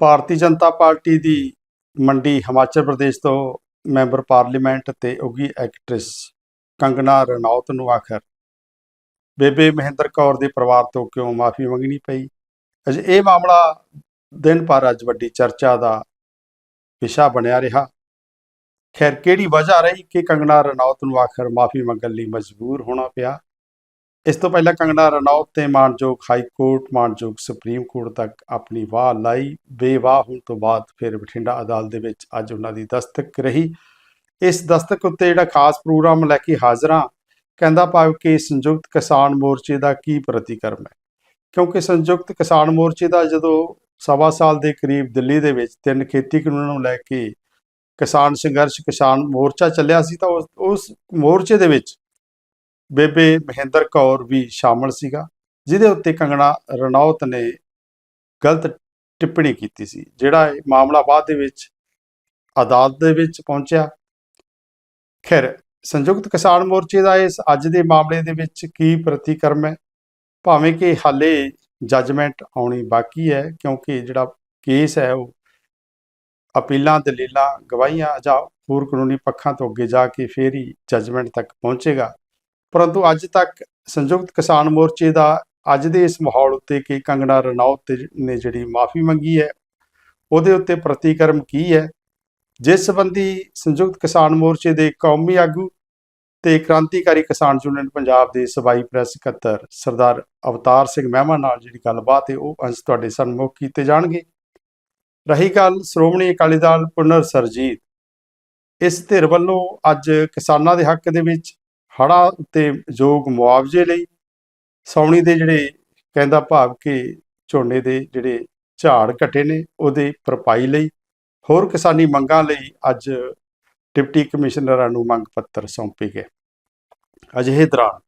Bharatiya Janata party ਦੀ ਮੰਡੀ ਹਿਮਾਚਲ ਪ੍ਰਦੇਸ਼ ਤੋਂ member parliament ਤੇ ਉੱਘੀ ਐਕਟਰੈਸ ਕੰਗਨਾ ਰਣੌਤ ਨੂੰ ਆਖਰ। ਬੇਬੇ ਮਹਿੰਦਰ ਕੌਰ ਦੇ ਪਰਿਵਾਰ ਤੋਂ ਕਿਉਂ ਮਾਫੀ ਮੰਗਣੀ ਪਈ? ਅਜੇ ਇਹ ਮਾਮਲਾ ਦਿਨ ਭਰ ਅੱਜ ਵੱਡੀ ਚਰਚਾ ਦਾ ਵਿਸ਼ਾ ਬਣਿਆ ਰਿਹਾ। ਖੈਰ, ਕਿਹੜੀ ਵਜ੍ਹਾ ਰਹੀ ਕਿ ਕੰਗਨਾ ਰਣੌਤ ਨੂੰ ਆਖਰ ਮਾਫੀ ਮੰਗਣ ਲਈ ਮਜਬੂਰ ਹੋਣਾ ਪਿਆ? ਇਸ ਤੋਂ ਪਹਿਲਾਂ ਕੰਗਣਾ ਰਣੌਤ ਤੇ ਮਾਨਯੋਗ ਹਾਈ ਕੋਰਟ, ਮਾਨਯੋਗ ਸੁਪਰੀਮ ਕੋਰਟ ਤੱਕ ਆਪਣੀ ਵਾਹ ਲਾਈ। ਬੇਵਾਹ ਹੋਣ ਤੋਂ ਬਾਅਦ ਫਿਰ ਬਠਿੰਡਾ ਅਦਾਲਤ ਦੇ ਵਿੱਚ ਅੱਜ ਉਹਨਾਂ ਦੀ ਦਸਤਕ ਰਹੀ। ਇਸ ਦਸਤਕ ਉੱਤੇ ਜਿਹੜਾ ਖਾਸ ਪ੍ਰੋਗਰਾਮ ਲੈ ਕੇ ਹਾਜ਼ਰਾਂ ਕਹਿੰਦਾ ਭਾਵ ਕਿ ਸੰਯੁਕਤ ਕਿਸਾਨ ਮੋਰਚੇ ਦਾ ਕੀ ਪ੍ਰਤੀਕਰਮ ਹੈ? ਕਿਉਂਕਿ ਸੰਯੁਕਤ ਕਿਸਾਨ ਮੋਰਚੇ ਦਾ ਜਦੋਂ ਸਵਾ ਸਾਲ ਦੇ ਕਰੀਬ ਦਿੱਲੀ ਦੇ ਵਿੱਚ ਤਿੰਨ ਖੇਤੀ ਕਾਨੂੰਨਾਂ ਨੂੰ ਲੈ ਕੇ ਕਿਸਾਨ ਸੰਘਰਸ਼, ਕਿਸਾਨ ਮੋਰਚਾ ਚੱਲਿਆ ਸੀ ਤਾਂ ਉਸ ਮੋਰਚੇ ਦੇ ਵਿੱਚ ਬੇਬੇ ਮਹਿੰਦਰ ਕੌਰ ਵੀ ਸ਼ਾਮਲ ਸੀਗਾ, ਜਿਹਦੇ ਉੱਤੇ ਕੰਗਣਾ ਰਣੌਤ ਨੇ ਗਲਤ ਟਿੱਪਣੀ ਕੀਤੀ ਸੀ, ਜਿਹੜਾ ਇਹ ਮਾਮਲਾ ਬਾਅਦ ਦੇ ਵਿੱਚ ਅਦਾਲਤ ਦੇ ਵਿੱਚ ਪਹੁੰਚਿਆ। ਖੈਰ, ਸੰਯੁਕਤ ਕਿਸਾਨ ਮੋਰਚੇ ਦਾ ਇਸ ਅੱਜ ਦੇ ਮਾਮਲੇ ਦੇ ਵਿੱਚ ਕੀ ਪ੍ਰਤੀਕਰਮ ਹੈ? ਭਾਵੇਂ ਕਿ ਹਾਲੇ ਜੱਜਮੈਂਟ ਆਉਣੀ ਬਾਕੀ ਹੈ, ਕਿਉਂਕਿ ਜਿਹੜਾ ਕੇਸ ਹੈ ਉਹ ਅਪੀਲਾਂ, ਦਲੀਲਾਂ, ਗਵਾਹੀਆਂ ਜਾਂ ਹੋਰ ਕਾਨੂੰਨੀ ਪੱਖਾਂ ਤੋਂ ਅੱਗੇ ਜਾ ਕੇ ਫੇਰ ਹੀ ਜੱਜਮੈਂਟ ਤੱਕ ਪਹੁੰਚੇਗਾ। ਪਰੰਤੂ ਅੱਜ ਤੱਕ ਸੰਯੁਕਤ ਕਿਸਾਨ ਮੋਰਚੇ ਦਾ ਅੱਜ ਦੇ ਇਸ ਮਾਹੌਲ ਉੱਤੇ ਕਿ ਕੰਗਣਾ ਰਣੌਤ ਨੇ ਜਿਹੜੀ ਮਾਫੀ ਮੰਗੀ ਹੈ, ਉਹਦੇ ਉੱਤੇ ਪ੍ਰਤੀਕਰਮ ਕੀ ਹੈ? ਜਿਸ ਸੰਬੰਧੀ ਸੰਯੁਕਤ ਕਿਸਾਨ ਮੋਰਚੇ ਦੇ ਕੌਮੀ ਆਗੂ ਤੇ ਕ੍ਰਾਂਤੀਕਾਰੀ ਕਿਸਾਨ ਯੂਨੀਅਨ ਪੰਜਾਬ ਦੇ ਸਬਾਈ ਪ੍ਰੈਸ ਸਕੱਤਰ ਸਰਦਾਰ ਅਵਤਾਰ ਸਿੰਘ ਮਹਿਮਾ ਨਾਲ ਜਿਹੜੀ ਗੱਲਬਾਤ ਹੈ, ਉਹ ਅੰਸ਼ ਤੁਹਾਡੇ ਸਨਮੁਖ ਕੀਤੇ ਜਾਣਗੇ। ਰਹੀ ਗੱਲ ਸ਼੍ਰੋਮਣੀ ਅਕਾਲੀ ਦਲ ਪੁਨਰ ਸਰਜੀਤ। ਇਸ ਧਿਰ ਵੱਲੋਂ ਅੱਜ ਕਿਸਾਨਾਂ ਦੇ ਹੱਕ ਦੇ ਵਿੱਚ ਹੜ੍ਹਾਂ ਉੱਤੇ ਯੋਗ ਮੁਆਵਜ਼ੇ ਲਈ ਸੌਣੀ ਦੇ ਜਿਹੜੇ ਕਹਿੰਦਾ ਭਾਵ ਕਿ ਝੋਨੇ ਦੇ ਜਿਹੜੇ ਝਾੜ ਘਟੇ ਨੇ, ਉਹਦੇ ਭਰਪਾਈ ਲਈ ਹੋਰ ਕਿਸਾਨੀ ਮੰਗਾਂ ਲਈ ਅੱਜ ਡਿਪਟੀ ਕਮਿਸ਼ਨਰਾਂ ਨੂੰ ਮੰਗ ਪੱਤਰ ਸੌਂਪੇ ਗਏ। ਅਜਿਹੇ ਦੌਰਾਨ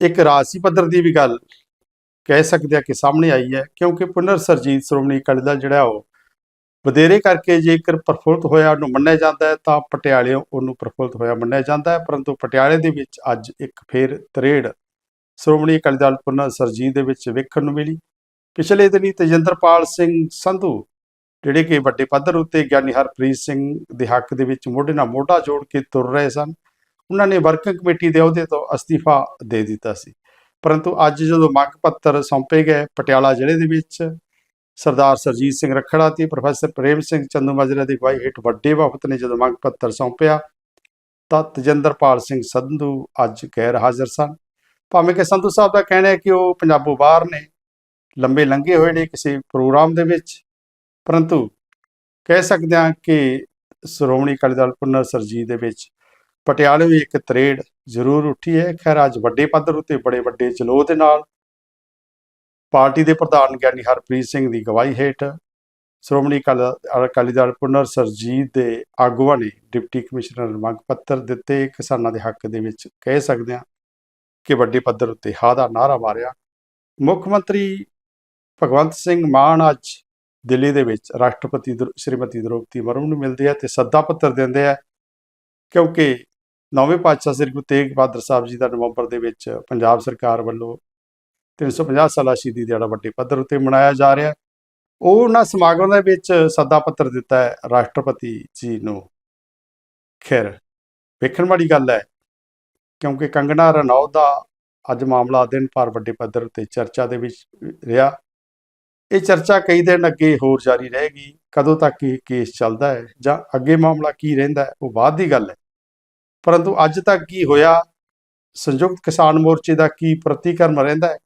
ਇੱਕ ਰਾਜਸੀ ਪੱਧਰ ਦੀ ਵੀ ਗੱਲ ਕਹਿ ਸਕਦੇ ਆ ਕਿ ਸਾਹਮਣੇ ਆਈ ਹੈ, ਕਿਉਂਕਿ ਪੁਨਰ ਸਰਜੀਤ ਸ਼੍ਰੋਮਣੀ ਅਕਾਲੀ ਦਲ ਜਿਹੜਾ ਉਹ ਵਧੇਰੇ ਕਰਕੇ ਜੇਕਰ ਪ੍ਰਫੁੱਲਤ ਹੋਇਆ ਉਹਨੂੰ ਮੰਨਿਆ ਜਾਂਦਾ ਹੈ, ਤਾਂ ਪਟਿਆਲੇ ਉਹਨੂੰ ਪ੍ਰਫੁੱਲਤ ਹੋਇਆ ਮੰਨਿਆ ਜਾਂਦਾ ਹੈ, ਪਰੰਤੂ ਪਟਿਆਲੇ ਦੇ ਵਿੱਚ ਅੱਜ ਇੱਕ ਫੇਰ ਤਰੇੜ ਸ਼੍ਰੋਮਣੀ ਅਕਾਲੀ ਦਲ ਪੁਨਰ ਸਰਜੀਤ ਦੇ ਵਿੱਚ ਵੇਖਣ ਨੂੰ ਮਿਲੀ। ਪਿਛਲੇ ਦਿਨੀ ਤੇਜਿੰਦਰਪਾਲ ਸਿੰਘ ਸੰਧੂ, ਜਿਹੜੇ ਕਿ ਵੱਡੇ ਪੱਧਰ ਉੱਤੇ ਗਿਆਨੀ ਹਰਪ੍ਰੀਤ ਸਿੰਘ ਦੇ ਹੱਕ ਦੇ ਵਿੱਚ ਮੋਢੇ ਨਾਲ ਮੋਢਾ ਜੋੜ ਕੇ ਤੁਰ ਰਹੇ ਸਨ, ਉਹਨਾਂ ਨੇ ਵਰਕਿੰਗ ਕਮੇਟੀ ਦੇ ਅਹੁਦੇ ਤੋਂ ਅਸਤੀਫਾ ਦੇ ਦਿੱਤਾ ਸੀ। ਪਰੰਤੂ ਅੱਜ ਜਦੋਂ ਮੰਗ ਪੱਤਰ ਸੌਂਪੇ ਗਏ ਪਟਿਆਲਾ ਜ਼ਿਲ੍ਹੇ ਦੇ ਵਿੱਚ ਸਰਦਾਰ ਸਰਜੀਤ ਸਿੰਘ ਰਖੜਾ ਤੇ ਪ੍ਰੋਫੈਸਰ ਪ੍ਰੇਮ ਸਿੰਘ ਚੰਦੂ ਮਾਜਰਾ ਦੀ ਅਗਵਾਈ ਹੇਠ ਵੱਡੇ ਵਫਦ ਨੇ ਜਦੋਂ ਮੰਗ ਪੱਤਰ ਸੌਂਪਿਆ, ਤਾਂ ਤਜਿੰਦਰਪਾਲ ਸਿੰਘ ਸੰਧੂ ਅੱਜ ਗੈਰ ਹਾਜ਼ਰ ਸਨ। ਭਾਵੇਂ ਕਿ ਸੰਧੂ ਸਾਹਿਬ ਦਾ ਕਹਿਣਾ ਹੈ ਕਿ ਉਹ ਪੰਜਾਬੋਂ ਬਾਹਰ ਨੇ, ਲੰਬੇ ਲੰਘੇ ਹੋਏ ਨੇ ਕਿਸੇ ਪ੍ਰੋਗਰਾਮ ਦੇ ਵਿੱਚ, ਪਰੰਤੂ ਕਹਿ ਸਕਦੇ ਹਾਂ ਕਿ ਸ਼੍ਰੋਮਣੀ ਅਕਾਲੀ ਦਲ ਪੁਨਰ ਸਰਜੀਤ ਦੇ ਵਿੱਚ ਪਟਿਆਲੇ ਵੀ ਇੱਕ ਤਰੇੜ ਜ਼ਰੂਰ ਉੱਠੀ ਹੈ। ਖੈਰ, ਅੱਜ ਵੱਡੇ ਪੱਧਰ ਉੱਤੇ ਬੜੇ ਵੱਡੇ ਜਲੋਅ ਦੇ ਨਾਲ ਪਾਰਟੀ ਦੇ ਪ੍ਰਧਾਨ ਗਿਆਨੀ ਹਰਪ੍ਰੀਤ ਸਿੰਘ ਦੀ ਗਵਾਹੀ ਹੇਠ ਸ਼੍ਰੋਮਣੀ ਅਕਾਲੀ ਅਕਾਲੀ ਦਲ ਪੁਨਰ ਸਰਜੀਤ ਦੇ ਆਗੂਆਂ ਨੇ ਡਿਪਟੀ ਕਮਿਸ਼ਨਰ ਨੂੰ ਮੰਗ ਪੱਤਰ ਦਿੱਤੇ। ਕਿਸਾਨਾਂ ਦੇ ਹੱਕ ਦੇ ਵਿੱਚ ਕਹਿ ਸਕਦੇ ਹਾਂ ਕਿ ਵੱਡੇ ਪੱਧਰ ਉੱਤੇ ਹਾ ਦਾ ਨਾਰਾ ਮਾਰਿਆ। ਮੁੱਖ ਮੰਤਰੀ ਭਗਵੰਤ ਸਿੰਘ ਮਾਨ ਅੱਜ ਦਿੱਲੀ ਦੇ ਵਿੱਚ ਰਾਸ਼ਟਰਪਤੀ ਦਰ- ਸ਼੍ਰੀਮਤੀ ਦ੍ਰੋਪਦੀ ਮੁਰਮੂ ਨੂੰ ਮਿਲਦੇ ਆ ਤੇ ਸੱਦਾ ਪੱਤਰ ਦਿੰਦੇ ਆ ਕਿਉਂਕਿ ਨੌਵੇਂ ਪਾਤਸ਼ਾਹ ਸ੍ਰੀ ਗੁਰੂ ਤੇਗ ਬਹਾਦਰ ਸਾਹਿਬ ਜੀ ਦਾ ਨਵੰਬਰ ਦੇ ਵਿੱਚ ਪੰਜਾਬ ਸਰਕਾਰ ਵੱਲੋਂ 350 ਸਾਲਾ ਸ਼ਹੀਦੀ ਦਿਹਾੜਾ ਵੱਡੇ ਪੱਧਰ ਉੱਤੇ ਮਨਾਇਆ ਜਾ ਰਿਹਾ ਉਹ ਉਹਨਾਂ ਸਮਾਗਮ ਦੇ ਵਿੱਚ ਸੱਦਾ ਪੱਤਰ ਦਿੱਤਾ ਹੈ ਰਾਸ਼ਟਰਪਤੀ ਜੀ ਨੂੰ। ਖੈਰ, ਵੇਖਣ ਵਾਲੀ ਗੱਲ ਹੈ, ਕਿਉਂਕਿ ਕੰਗਣਾ ਰਣੌਤ ਦਾ ਅੱਜ ਮਾਮਲਾ ਦਿਨ ਭਰ ਵੱਡੇ ਪੱਧਰ ਉੱਤੇ ਚਰਚਾ ਦੇ ਵਿੱਚ ਰਿਹਾ। ਇਹ ਚਰਚਾ ਕਈ ਦਿਨ ਅੱਗੇ ਹੋਰ ਜਾਰੀ ਰਹੇਗੀ, ਕਦੋਂ ਤੱਕ ਇਹ ਕੇਸ ਚੱਲਦਾ ਹੈ ਜਾਂ ਅੱਗੇ ਮਾਮਲਾ ਕੀ ਰਹਿੰਦਾ ਹੈ, ਉਹ ਬਾਅਦ ਦੀ ਗੱਲ ਹੈ। ਪਰੰਤੂ ਅੱਜ ਤੱਕ ਕੀ ਹੋਇਆ, ਸੰਯੁਕਤ ਕਿਸਾਨ ਮੋਰਚੇ ਦਾ ਕੀ ਪ੍ਰਤੀਕਰਮ ਰਹਿੰਦਾ ਹੈ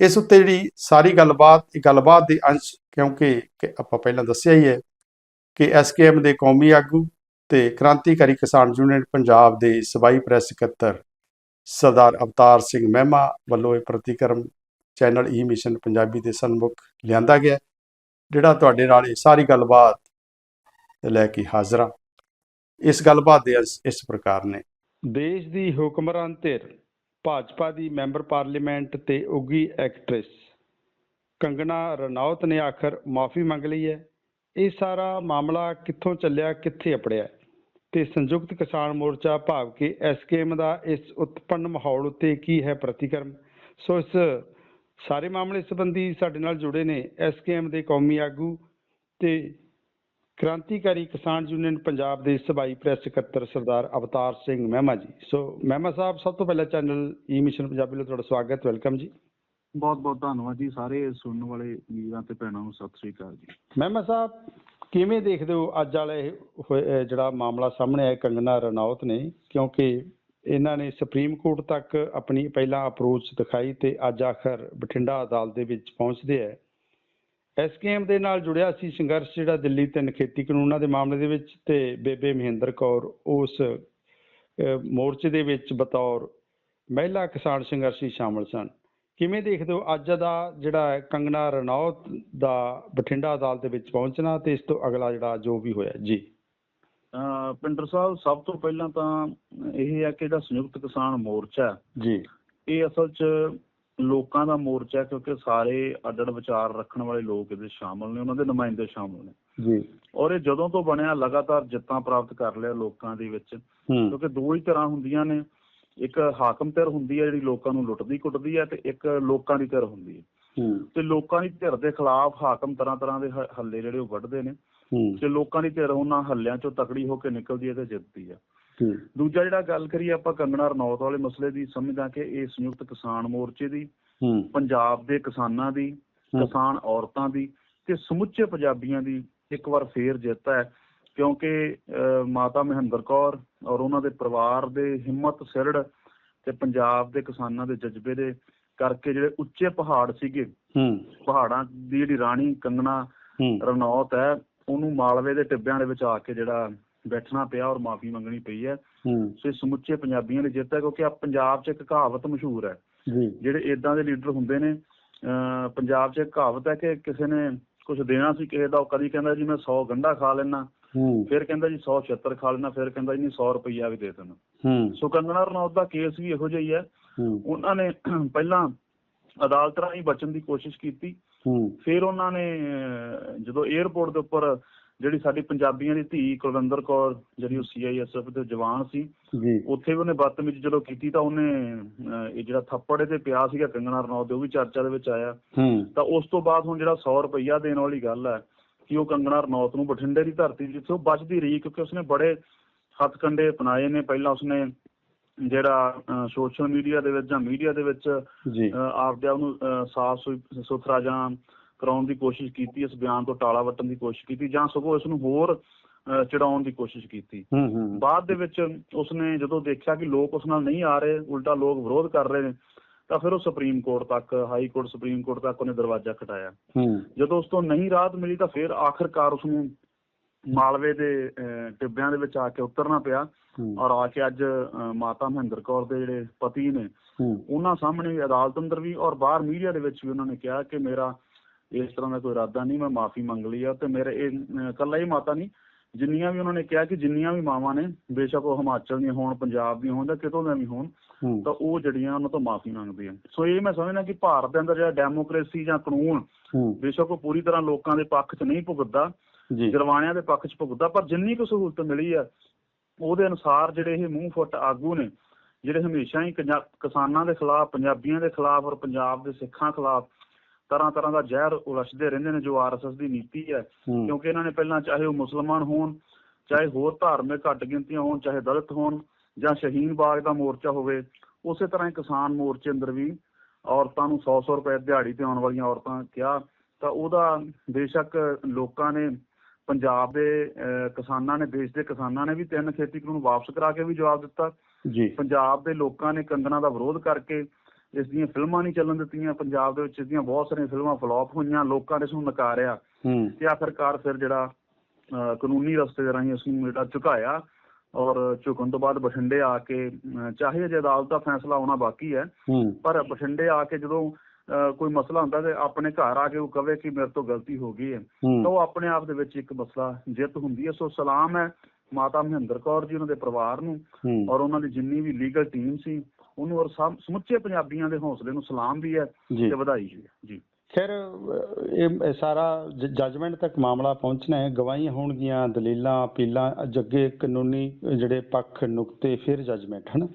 ਇਸ ਉੱਤੇ ਜਿਹੜੀ ਸਾਰੀ ਗੱਲਬਾਤ, ਇਹ ਗੱਲਬਾਤ ਦੇ ਅੰਸ਼, ਕਿਉਂਕਿ ਆਪਾਂ ਪਹਿਲਾਂ ਦੱਸਿਆ ਹੀ ਹੈ ਕਿ ਐਸਕੇਐਮ ਦੇ ਕੌਮੀ ਆਗੂ ਤੇ ਕ੍ਰਾਂਤੀਕਾਰੀ ਕਿਸਾਨ ਯੂਨੀਅਨ ਪੰਜਾਬ ਦੇ ਸਬਾਈ ਪ੍ਰੈਸ ਸਕੱਤਰ ਸਰਦਾਰ ਅਵਤਾਰ ਸਿੰਘ ਮਹਿਮਾ ਵੱਲੋਂ ਇਹ ਪ੍ਰਤੀਕਰਮ ਚੈਨਲ ਈ ਮਿਸ਼ਨ ਪੰਜਾਬੀ ਦੇ ਸਨਮੁਖ ਲਿਆਂਦਾ ਗਿਆ, ਜਿਹੜਾ ਤੁਹਾਡੇ ਨਾਲ ਇਹ ਸਾਰੀ ਗੱਲਬਾਤ ਲੈ ਕੇ ਹਾਜ਼ਰ ਹਾਂ। ਇਸ ਗੱਲਬਾਤ ਦੇ ਅੰਸ਼ ਇਸ ਪ੍ਰਕਾਰ ਨੇ। ਦੇਸ਼ ਦੀ ਹੁਕਮਰਾਨ ਧਿਰ ਭਾਜਪਾ ਦੀ ਮੈਂਬਰ ਪਾਰਲੀਮੈਂਟ ਤੇ ਉੱਘੀ ਐਕਟਰੈਸ। ਕੰਗਣਾ ਰਣੌਤ ਨੇ ਆਖਰ ਮਾਫੀ ਮੰਗ ਲਈ ਹੈ। ਇਹ ਸਾਰਾ ਮਾਮਲਾ ਕਿੱਥੋਂ ਚੱਲਿਆ, ਕਿੱਥੇ ਅਪੜਿਆ? ਤੇ ਸੰਯੁਕਤ ਕਿਸਾਨ ਮੋਰਚਾ ਭਾਵ ਕਿ ਐਸਕੇਐਮ ਦਾ ਇਸ ਉਤਪੰਨ ਮਾਹੌਲ ਉੱਤੇ ਕੀ ਹੈ ਪ੍ਰਤੀਕਰਮ? ਸੋ ਇਸ ਸਾਰੇ ਮਾਮਲੇ ਸੰਬੰਧੀ ਸਾਡੇ ਨਾਲ ਜੁੜੇ ਨੇ ਐਸਕੇਐਮ ਦੇ ਕੌਮੀ ਆਗੂ ਤੇ ਕ੍ਰਾਂਤੀਕਾਰੀ ਕਿਸਾਨ ਯੂਨੀਅਨ ਪੰਜਾਬ ਦੇ ਸਭਾਈ ਪ੍ਰੈਸ ਸਕੱਤਰ ਸਰਦਾਰ ਅਵਤਾਰ ਸਿੰਘ ਮਹਿਮਾ ਜੀ। ਸੋ ਮਹਿਮਾ ਸਾਹਿਬ ਸਭ ਤੋਂ ਪਹਿਲਾਂ ਚੈਨਲ ਈ ਮਿਸ਼ਨ ਪੰਜਾਬੀ ਲਈ ਤੁਹਾਡਾ ਸਵਾਗਤ ਵੈਲਕਮ ਜੀ। ਬਹੁਤ ਬਹੁਤ ਧੰਨਵਾਦ ਜੀ ਸਾਰੇ ਸੁਣਨ ਵਾਲੇ ਵੀਰਾਂ ਤੇ ਭੈਣਾਂ ਨੂੰ ਸਤਿ ਸ੍ਰੀ ਅਕਾਲ ਜੀ। ਮਹਿਮਾ ਸਾਹਿਬ ਕਿਵੇਂ ਦੇਖਦੇ ਹੋ ਅੱਜ ਵਾਲੇ ਜਿਹੜਾ ਮਾਮਲਾ ਸਾਹਮਣੇ ਆਇਆ ਕੰਗਨਾ ਰਣੌਤ ਨੇ? ਕਿਉਂਕਿ ਇਹਨਾਂ ਨੇ ਸੁਪਰੀਮ ਕੋਰਟ ਤੱਕ ਆਪਣੀ ਪਹਿਲਾਂ ਅਪਰੋਚ ਦਿਖਾਈ ਤੇ ਅੱਜ ਆਖਰ ਬਠਿੰਡਾ ਅਦਾਲਤ ਦੇ ਵਿੱਚ ਪਹੁੰਚਦੇ ਹੈ ਐਸਕੇਐਮ ਦੇ ਨਾਲ ਜੁੜਿਆ ਸੀ ਸੰਘਰਸ਼ ਜਿਹੜਾ ਦਿੱਲੀ ਤਿੰਨ ਖੇਤੀ ਕਾਨੂੰਨਾਂ ਦੇ ਮਾਮਲੇ ਦੇ ਵਿੱਚ ਤੇ ਬੇਬੇ ਮਹਿੰਦਰ ਕੌਰ ਉਸ ਮੋਰਚੇ ਦੇ ਵਿੱਚ ਬਤੌਰ ਮਹਿਲਾ ਕਿਸਾਨ ਸੰਘਰਸ਼ੀ ਸ਼ਾਮਲ ਸਨ। ਕਿਵੇਂ ਦੇਖਦੇ ਹੋ ਅੱਜ ਦਾ ਜਿਹੜਾ ਕੰਗਨਾ ਰਣੌਤ ਦਾ ਬਠਿੰਡਾ ਅਦਾਲਤ ਦੇ ਵਿੱਚ ਪਹੁੰਚਣਾ ਤੇ ਇਸ ਤੋਂ ਅਗਲਾ ਜਿਹੜਾ ਜੋ ਵੀ ਹੋਇਆ? ਜੀ। ਪਿੰਡਰ ਸਾਹਿਬ ਸਭ ਤੋਂ ਪਹਿਲਾਂ ਤਾਂ ਇਹ ਹੈ ਕਿ ਜਿਹੜਾ ਸੰਯੁਕਤ ਕਿਸਾਨ ਮੋਰਚਾ ਜੀ। ਇਹ ਅਸਲ 'ਚ ਲੋਕਾਂ ਦਾ ਮੋਰਚਾ ਕਿਉਂਕਿ ਸਾਰੇ ਅੱਡ-ਅੱਡ ਵਿਚਾਰ ਰੱਖਣ ਵਾਲੇ ਲੋਕ ਇਹਦੇ ਸ਼ਾਮਲ ਨੇ ਉਹਨਾਂ ਦੇ ਨੁਮਾਇੰਦੇ ਸ਼ਾਮਲ ਨੇ। ਜੀ। ਔਰ ਇਹ ਜਦੋਂ ਤੋਂ ਬਣਿਆ ਲਗਾਤਾਰ ਜਿੱਤਾਂ ਪ੍ਰਾਪਤ ਕਰ ਲਿਆ ਲੋਕਾਂ ਦੇ ਵਿੱਚ ਕਿਉਂਕਿ ਦੋ ਹੀ ਤਰ੍ਹਾਂ ਹੁੰਦੀਆਂ ਨੇ ਇੱਕ ਹਾਕਮ ਧਿਰ ਹੁੰਦੀ ਹੈ ਜਿਹੜੀ ਲੋਕਾਂ ਨੂੰ ਲੁੱਟਦੀ ਕੁੱਟਦੀ ਹੈ ਤੇ ਇੱਕ ਲੋਕਾਂ ਦੀ ਧਿਰ ਹੁੰਦੀ ਹੈ। ਤੇ ਲੋਕਾਂ ਦੀ ਧਿਰ ਦੇ ਖਿਲਾਫ ਹਾਕਮ ਤਰ੍ਹਾਂ ਤਰ੍ਹਾਂ ਦੇ ਹੱਲੇ ਜਿਹੜੇ ਉਹ ਵੱਢਦੇ ਨੇ। ਤੇ ਲੋਕਾਂ ਦੀ ਧਿਰ ਉਹਨਾਂ ਹੱਲਿਆਂ ਚੋਂ ਤਕੜੀ ਹੋ ਕੇ ਨਿਕਲਦੀ ਹੈ ਤੇ ਜਿੱਤਦੀ ਹੈ। ਦੂਜਾ ਜਿਹੜਾ ਗੱਲ ਕਰੀਏ ਆਪਾਂ ਕੰਗਣਾ ਰਣੌਤ ਵਾਲੇ ਮਸਲੇ ਦੀ ਸਮਝਦਾ ਕਿ ਇਹ ਸੰਯੁਕਤ ਕਿਸਾਨ ਮੋਰਚੇ ਦੀ ਪੰਜਾਬ ਦੇ ਕਿਸਾਨਾਂ ਦੀ। ਕਿਸਾਨ ਔਰਤਾਂ ਦੀ ਤੇ ਸਮੁੱਚੇ ਪੰਜਾਬੀਆਂ ਦੀ ਇੱਕ ਵਾਰ ਫੇਰ ਜਿੱਤ ਹੈ ਕਿਉਂਕਿ ਮਾਤਾ ਮਹਿੰਦਰ ਕੌਰ ਔਰ ਉਹਨਾਂ ਦੇ ਪਰਿਵਾਰ ਦੇ ਹਿੰਮਤ ਸਿਰੜ ਤੇ ਪੰਜਾਬ ਦੇ ਕਿਸਾਨਾਂ ਦੇ ਜਜ਼ਬੇ ਦੇ ਕਰਕੇ ਜਿਹੜੇ ਉੱਚੇ ਪਹਾੜ ਸੀਗੇ ਹੂੰ। ਪਹਾੜਾਂ ਦੀ ਜਿਹੜੀ ਰਾਣੀ ਕੰਗਣਾ ਰਣੌਤ ਹੈ ਉਹਨੂੰ ਮਾਲਵੇ ਦੇ ਟਿੱਬਿਆਂ ਦੇ ਵਿੱਚ ਆ ਕੇ ਜਿਹੜਾ ਬੈਠਣਾ ਪਿਆ ਔਰ ਮਾਫੀ ਮੰਗਣੀ ਪਈ ਹੈ। ਸੋ ਇਹ ਸਮੁੱਚੇ ਪੰਜਾਬੀਆਂ ਦੀ ਜਿੱਤ ਹੈ ਕਿਉਂਕਿ ਆ ਪੰਜਾਬ 'ਚ ਇੱਕ ਕਹਾਵਤ ਮਸ਼ਹੂਰ ਹੈ। ਜਿਹੜੇ ਇਦਾਂ ਦੇ ਲੀਡਰ ਹੁੰਦੇ ਨੇ ਪੰਜਾਬ 'ਚ ਇੱਕ ਕਹਾਵਤ ਹੈ ਕਿ ਕਿਸੇ ਨੇ ਕੁਝ ਦੇਣਾ ਸੀ ਕਿਸੇ ਦਾ ਉਹ ਕਦੀ ਕਹਿੰਦਾ ਜੀ ਮੈਂ 100 ਗੰਢਾ ਖਾ ਲੈਣਾ ਫਿਰ ਕਹਿੰਦਾ ਜੀ 100 ਛੱਤਰ ਖਾ ਲੈਣਾ ਫਿਰ ਕਹਿੰਦਾ ਜੀ ਨਹੀਂ 100 ਰੁਪਈਆ ਵੀ ਦੇ ਦੇਣਾ ਸੋ ਕੰਗਣਾ ਰਣੌਤ ਦਾ ਕੇਸ ਵੀ ਇਹੋ ਜਿਹਾ ਹੀ ਹੈ। ਉਹਨਾਂ ਨੇ ਪਹਿਲਾਂ ਅਦਾਲਤ ਰਾਹੀਂ ਬਚਣ ਦੀ ਕੋਸ਼ਿਸ਼ ਕੀਤੀ। ਫਿਰ ਉਹਨਾਂ ਨੇ ਜਦੋਂ 에ਅਰਪੋਰਟ ਦੇ ਉੱਪਰ ਜਿਹੜੀ ਸਾਡੀ ਪੰਜਾਬੀਆਂ ਦੀ ਧੀ ਕੁਲਵਿੰਦਰ ਕੌਰ ਜਿਹੜੀ ਉਹ ਸੀਆਈਐਸਐਫ ਦੇ ਜਵਾਨ ਸੀ ਉੱਥੇ ਵੀ ਉਹਨੇ ਬਦਤਮੀਜ਼ੀ ਜਦੋਂ ਕੀਤੀ ਤਾਂ ਉਹਨੇ ਇਹ ਜਿਹੜਾ ਥੱਪੜ ਇਹਦੇ ਪਿਆ ਸੀਗਾ ਕੰਗਣਾ ਰਣੌਤ ਦੇ ਉਹ ਵੀ ਚਰਚਾ ਦੇ ਵਿੱਚ ਆਇਆ। ਤਾਂ ਉਸ ਤੋਂ ਬਾਅਦ ਹੁਣ ਜਿਹੜਾ 100 ਰੁਪਈਆ ਦੇਣ ਵਾਲੀ ਗੱਲ ਹੈ ਕਿ ਉਹ ਕੰਗਣਾ ਰਣੌਤ ਨੂੰ ਬਠਿੰਡੇ ਦੀ ਧਰਤੀ ਜਿੱਥੇ ਉਹ ਬਚਦੀ ਰਹੀ ਕਿਉਂਕਿ ਉਸਨੇ ਬੜੇ ਹੱਥਕੰਡੇ ਅਪਣਾਏ ਨੇ। ਪਹਿਲਾਂ ਉਸਨੇ ਜਿਹੜਾ ਸੋਸ਼ਲ ਮੀਡੀਆ ਦੇ ਵਿੱਚ ਜਾਂ ਮੀਡੀਆ ਦੇ ਵਿੱਚ ਆਪਦੇ ਆਪ ਨੂੰ ਸਾਫ਼ ਸੁਥਰਾ ਜਾਂ ਕਰਾਉਣ ਦੀ ਕੋਸ਼ਿਸ਼ ਕੀਤੀ ਇਸ ਬਿਆਨ ਤੋਂ ਟਾਲਾ ਵੱਟਣ ਦੀ ਕੋਸ਼ਿਸ਼ ਕੀਤੀ ਜਾਂ ਸਗੋਂ ਇਸ ਨੂੰ ਹੋਰ ਚੜਾਉਣ ਦੀ ਕੋਸ਼ਿਸ਼ ਕੀਤੀ। ਬਾਅਦ ਦੇ ਵਿੱਚ ਉਸਨੇ ਜਦੋਂ ਦੇਖਿਆ ਕਿ ਲੋਕ ਉਸ ਨਾਲ ਨਹੀਂ ਆ ਰਹੇ ਉਲਟਾ ਲੋਕ ਵਿਰੋਧ ਕਰ ਰਹੇ ਨੇ ਤਾਂ ਫਿਰ ਉਹ ਸੁਪਰੀਮ ਕੋਰਟ ਤੱਕ ਹਾਈ ਕੋਰਟ ਸੁਪਰੀਮ ਕੋਰਟ ਤੱਕ ਉਹਨੇ ਦਰਵਾਜ਼ਾ ਖਟਾਇਆ। ਜਦੋਂ ਉਸ ਤੋਂ ਨਹੀਂ ਰਾਹਤ ਮਿਲੀ ਤਾਂ ਫਿਰ ਆਖਰਕਾਰ ਉਸ ਨੂੰ ਮਾਲਵੇ ਦੇ ਟਿੱਬਿਆਂ ਦੇ ਵਿੱਚ ਆ ਕੇ ਉਤਰਨਾ ਪਿਆ ਔਰ ਆ ਕੇ ਅੱਜ ਮਾਤਾ ਮਹਿੰਦਰ ਕੌਰ ਦੇ ਜਿਹੜੇ ਪਤੀ ਨੇ ਉਹਨਾਂ ਸਾਹਮਣੇ ਅਦਾਲਤ ਅੰਦਰ ਵੀ ਔਰ ਬਾਹਰ ਮੀਡੀਆ ਦੇ ਵਿੱਚ ਵੀ ਉਹਨਾਂ ਨੇ ਕਿਹਾ ਕਿ ਮੇਰਾ ਇਸ ਤਰ੍ਹਾਂ ਦਾ ਕੋਈ ਇਰਾਦਾ ਨਹੀਂ ਮੈਂ ਮਾਫੀ ਮੰਗ ਲਈ ਆ ਤੇ ਮੇਰੇ ਇਹ ਇਕੱਲਾ ਹੀ ਮਾਤਾ ਨਹੀਂ ਜਿੰਨੀਆਂ ਵੀ ਉਹਨਾਂ ਨੇ ਕਿਹਾ ਕਿ ਜਿੰਨੀਆਂ ਵੀ ਮਾਵਾਂ ਨੇ ਬੇਸ਼ੱਕ ਉਹ ਹਿਮਾਚਲ ਦੀਆਂ ਹੋਣ ਪੰਜਾਬ ਦੀਆਂ ਹੋਣ ਜਾਂ ਕਿਤੋਂ ਦੀਆਂ ਵੀ ਹੋਣ ਤਾਂ ਉਹ ਜਿਹੜੀਆਂ ਉਹਨਾਂ ਤੋਂ ਮਾਫੀ ਮੰਗਦੀਆਂ ਸੋ ਇਹ ਮੈਂ ਸਮਝਦਾ ਕਿ ਭਾਰਤ ਦੇ ਅੰਦਰ ਜਿਹੜਾ ਡੈਮੋਕ੍ਰੇਸੀ ਜਾਂ ਕਾਨੂੰਨ ਬੇਸ਼ੱਕ ਉਹ ਪੂਰੀ ਤਰ੍ਹਾਂ ਲੋਕਾਂ ਦੇ ਪੱਖ 'ਚ ਨਹੀਂ ਭੁਗਤਦਾ ਜਰਵਾਣਿਆਂ ਦੇ ਪੱਖ 'ਚ ਭੁਗਤਦਾ ਪਰ ਜਿੰਨੀ ਕੁ ਸਹੂਲਤ ਮਿਲੀ ਹੈ ਉਹਦੇ ਅਨੁਸਾਰ ਜਿਹੜੇ ਇਹ ਮੂੰਹ ਫੁੱਟ ਆਗੂ ਨੇ ਜਿਹੜੇ ਹਮੇਸ਼ਾ ਹੀ ਕਿਸਾਨਾਂ ਦੇ ਖਿਲਾਫ ਪੰਜਾਬੀਆਂ ਦੇ ਖਿਲਾਫ ਔਰ ਪੰਜਾਬ ਦੇ ਸਿੱਖਾਂ ਖਿਲਾਫ ਤਰ੍ਹਾਂ ਤਰ੍ਹਾਂ ਦਾ ਜ਼ਹਿਰ ਉਲਸਦੇ ਰਹਿੰਦੇ ਨੇ ਜੋ ਆਰਐਸਐਸ ਦੀ ਨੀਤੀ ਹੈ। ਕਿਉਂਕਿ ਇਹਨਾਂ ਨੇ ਪਹਿਲਾਂ ਚਾਹੇ ਉਹ ਮੁਸਲਮਾਨ ਹੋਣ ਚਾਹੇ ਹੋਰ ਧਾਰਮਿਕ ਘੱਟ ਗਿਣਤੀਆਂ ਹੋਣ ਚਾਹੇ ਦਲਿਤ ਹੋਣ ਜਾਂ ਸ਼ਹੀਨ ਬਾਗ ਦਾ ਮੋਰਚਾ ਹੋਵੇ ਉਸੇ ਤਰ੍ਹਾਂ ਹੀ ਕਿਸਾਨ ਮੋਰਚੇ ਅੰਦਰ ਵੀ ਔਰਤਾਂ ਨੂੰ 100-100 ਰੁਪਏ ਦਿਹਾੜੀ ਤੇ ਆਉਣ ਵਾਲੀਆਂ ਔਰਤਾਂ ਕਿਹਾ ਤਾਂ ਉਹਦਾ ਬੇਸ਼ੱਕ ਲੋਕਾਂ ਨੇ ਪੰਜਾਬ ਦੇ ਕਿਸਾਨਾਂ ਨੇ ਦੇਸ਼ ਦੇ ਕਿਸਾਨਾਂ ਨੇ ਵੀ ਤਿੰਨ ਖੇਤੀ ਕਾਨੂੰਨ ਵਾਪਸ ਕਰਾ ਕੇ ਵੀ ਜਵਾਬ ਦਿੱਤਾ। ਜੀ। ਪੰਜਾਬ ਦੇ ਲੋਕਾਂ ਨੇ ਕੰਗਣਾ ਦਾ ਵਿਰੋਧ ਕਰਕੇ ਇਸ ਦੀਆਂ ਫਿਲਮਾਂ ਨਹੀਂ ਚੱਲਣ ਦਿੱਤੀਆਂ ਪੰਜਾਬ ਦੇ ਵਿੱਚ ਇਸ ਦੀਆਂ ਬਹੁਤ ਸਾਰੀਆਂ ਫਿਲਮਾਂ ਫਲॉप ਹੋਈਆਂ ਲੋਕਾਂ ਨੇ ਇਸ ਨੂੰ ਨਕਾਰਿਆ। ਤੇ ਆਖਰਕਾਰ ਫਿਰ ਜਿਹੜਾ ਕਾਨੂੰਨੀ ਰਸਤੇ ਦੇ ਰਾਹੀਂ ਨੂੰ ਜਿਹੜਾ ਝੁਕਾਇਆ ਔਰ ਝੁਕਣ ਤੋਂ ਬਾਅਦ ਬਠਿੰਡੇ ਆ ਕੇ ਚਾਹੇ ਅਜੇ ਅਦਾਲਤ ਦਾ ਫੈਸਲਾ ਆਉਣਾ ਬਾਕੀ ਹੈ ਪਰ ਬਠਿੰਡੇ ਆ ਕੇ ਜਦੋਂ ਕੋਈ ਮਸਲਾ ਹੁੰਦਾ ਤੇ ਆਪਣੇ ਘਰ ਆ ਕੇ ਉਹ ਕਵੇ ਕਿ ਮੇਰੇ ਤੋਂ ਗਲਤੀ ਹੋ ਗਈ ਹੈ ਤਾਂ ਉਹ ਆਪਣੇ ਆਪ ਦੇ ਵਿੱਚ ਇੱਕ ਮਸਲਾ ਜਿੱਤ ਹੁੰਦੀ ਹੈ। ਸੋ ਸਲਾਮ ਹੈ ਮਾਤਾ ਮਹਿੰਦਰ ਕੌਰ ਜੀ ਉਹਨਾਂ ਦੇ ਪਰਿਵਾਰ ਨੂੰ ਔਰ ਉਹਨਾਂ ਦੀ ਜਿੰਨੀ ਵੀ ਲੀਗਲ ਟੀਮ ਸੀ ਉਹਨੂੰ ਔਰ ਸਮ- ਸਮੁੱਚੇ ਪੰਜਾਬੀਆਂ ਦੇ ਹੌਸਲੇ ਨੂੰ ਸਲਾਮ ਵੀ ਹੈ ਤੇ ਵਧਾਈ ਵੀ ਹੈ ਜੀ। ਖੈਰ ਇਹ ਸਾਰਾ ਜੱਜਮੈਂਟ ਤੱਕ ਮਾਮਲਾ ਪਹੁੰਚਣਾ ਹੈ। ਗਵਾਹੀਆਂ ਹੋਣਗੀਆਂ ਦਲੀਲਾਂ ਅਪੀਲਾਂ ਜੱਗੇ ਕਾਨੂੰਨੀ ਜਿਹੜੇ ਪੱਖ ਨੁਕਤੇ ਫਿਰ ਜੱਜਮੈਂਟ ਹਨ?